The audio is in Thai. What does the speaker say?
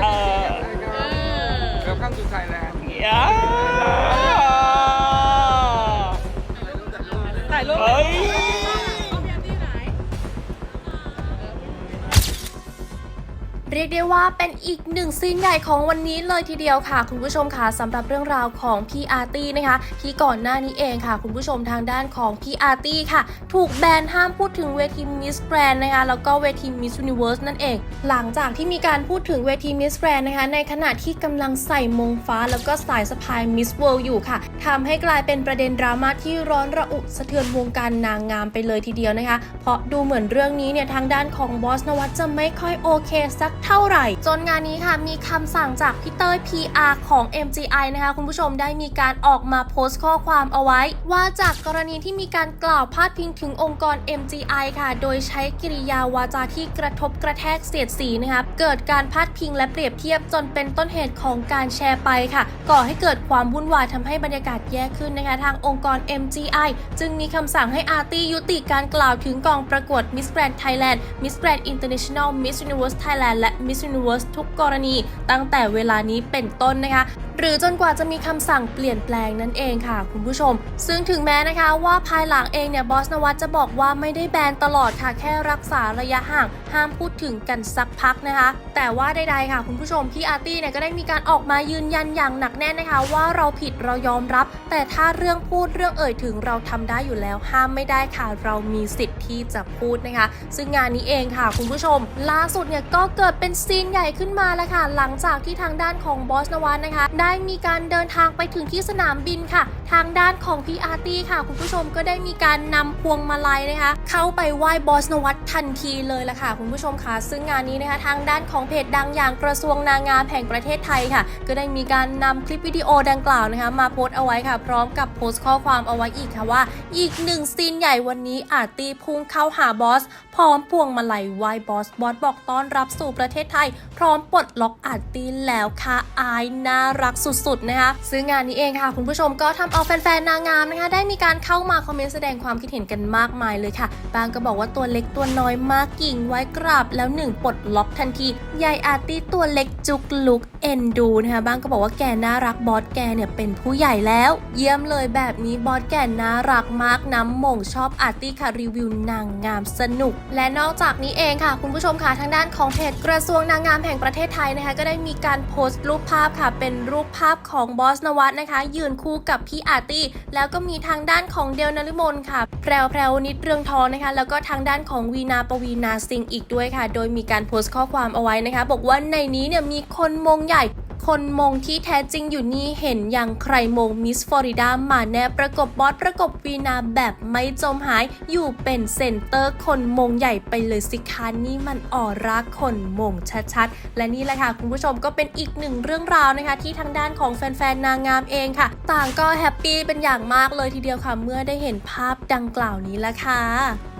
เอ่อ Welcome to Thailand อ่าถ่ายรูป เฮ้ย เรียกได้ว่าเป็นอีกหนึ่งซีนใหญ่ของวันนี้เลยทีเดียวค่ะ คุณผู้ชมค่ะสำหรับเรื่องราวของพี่อาร์ตี้นะคะ ที่ก่อนหน้านี้เองค่ะ คุณผู้ชมทางด้านของพี่อาร์ตี้ค่ะ ถูกแบนห้ามพูดถึงเวทีมิสแกรนนะคะแล้วก็เวทีมิส s u นิเวิร์สนั่นเอง หลังจากที่มีการพูดถึงเวทีมิสแกรนนะคะในขณะที่กำลังใส่มงฟ้า แล้วก็สายสะพายมิสเวิลด์อยู่ค่ะทำให้กลายเป็นประเด็นดราม่าที่ร้อนระอุสะเทือนวงการนางงามไปเลยทีเดียวนะคะ เพราะดูเหมือนเรื่องนี้เนี่ยทางด้านของบอสนวัตจะไม่ค่อยโอเคสักเท่าไหร่ จนงานนี้ค่ะมีคำสั่งจากพี่เต้ย PR ของ MGI นะคะ คุณผู้ชมได้มีการออกมาโพสต์ข้อความเอาไว้ ว่าจากกรณีที่มีการกล่าวพาดพิงถึงองค์กร MGI ค่ะ โดยใช้กิริยาวาจาที่กระทบกระแทกเสียดสีนะคะเกิดการพาดพิงและเปรียบเทียบจนเป็นต้นเหตุของการแชร์ไปค่ะ ก่อให้เกิดความวุ่นวายทำให้บรรยากาศแย่ขึ้นนะคะทางองค์กร MGI จึงมีคำสั่งให้อาร์ตี้ยุติการกล่าวถึงกองประกวด Miss Grand Thailand Miss Grand International Miss Universe Thailand และ Miss Universe ทุกกรณี ตั้งแต่เวลานี้เป็นต้นนะคะ รือจนกว่าจะมีคำสั่งเปลี่ยนแปลงนั่นเองค่ะ คุณผู้ชม ซึ่งถึงแม้นะคะว่าภายหลังเองเนี่ยบอสนวัตจะบอกว่าไม่ได้แบนตลอดค่ะแค่รักษาระยะห่าง ห้ามพูดถึงกันสักพักนะคะ แต่ว่าใดๆค่ะ คุณผู้ชมพี่อาร์ตี้เนี่ยก็ได้มีการออกมายืนยันอย่างหนักแน่นนะคะ ว่าเราผิดเรายอมรับ แต่ถ้าเรื่องพูดเรื่องเอ่ยถึงเราทำได้อยู่แล้ว ห้ามไม่ได้ค่ะเรามีสิทธิ์ที่จะพูดนะคะ ซึ่งงานนี้เองค่ะ คุณผู้ชม ล่าสุดเนี่ยก็เกิดเป็นซีนใหญ่ขึ้นมาแล้วค่ะ หลังจากที่ทางด้านของบอสนวัตนะคะ ได้มีการเดินทางไปถึงที่สนามบินค่ะ ทางด้านของพี่อาร์ตี้ค่ะ คุณผู้ชมก็ได้มีการนำพวงมาลัยนะคะ เข้าไปไหว้บอสนวัตทันทีเลยละค่ะ คุณผู้ชมค่ะ ซึ่งงานนี้นะคะ ทางด้านของเพจดังอย่างกระทรวงนางงามแห่งประเทศไทยค่ะ ก็ได้มีการนำคลิปวิดีโอดังกล่าวนะคะ มาโพสต์เอาไว้ค่ะ พร้อมกับโพสต์ข้อความเอาไว้อีกค่ะว่า อีกหนึ่งซีนใหญ่วันนี้อาร์ตี้พุ่งเข้าหาบอสพร้อมพวงมาลัยไหว้บอสบอสบอกต้อนรับสู่ประเทศไทย พร้อมปลดล็อกอาร์ตี้แล้วค่ะอายน่ารักสุดๆนะคะซึ่งงานนี้เองค่ะ คุณผู้ชมก็ทำเอาแฟนๆนางงามนะคะได้มีการเข้ามาคอมเมนต์แสดงความคิดเห็นกันมากมายเลยค่ะ บางก็บอกว่าตัวเล็กตัวน้อยมากกิ่งไว้กราบแล้วหนึ่งปลดล็อกทันทียายอาร์ตี้ตัวเล็กจุกลุก เอ็นดูนะคะบ้างก็บอกว่าแกน่ารักบอสแกเนี่ยเป็นผู้ใหญ่แล้ว เยี่ยมเลยแบบนี้บอสแกน่ารักมากน้ำมงชอบอาร์ตี้ค่ะรีวิวนางงามสนุก และนอกจากนี้เองค่ะ คุณผู้ชมค่ะทางด้านของเพจกระทรวงนางงามแห่งประเทศไทยนะคะก็ได้มีการโพสต์รูปภาพค่ะ เป็นรูปภาพของบอสนวัตนะคะ ยืนคู่กับพี่อาร์ตี้แล้วก็มีทางด้านของเดลนลิมนค่ะ แพรวแพรวนิดเรืองทองนะคะ แล้วก็ทางด้านของวีนาปวีนาซิงอีกด้วยค่ะ โดยมีการโพสต์ข้อความเอาไว้นะคะ บอกว่าในนี้เนี่ยมีคนมงใหญ่ คนมงที่แท้จริงอยู่นี่เห็นอย่างใครมงมิสฟลอริดามาแน่ประกบบอสประกบวีนาแบบไม่จมหายอยู่เป็นเซนเตอร์คนมงใหญ่ไปเลยสิคะนี่มันออร่าคนมงชัดๆ และนี่แหละค่ะคุณผู้ชมก็เป็นอีกหนึ่งเรื่องราวนะคะ ที่ทางด้านของแฟนๆนางงามเองค่ะ ต่างก็แฮปปี้เป็นอย่างมากเลยทีเดียวค่ะเมื่อได้เห็นภาพดังกล่าวนี้ละค่ะ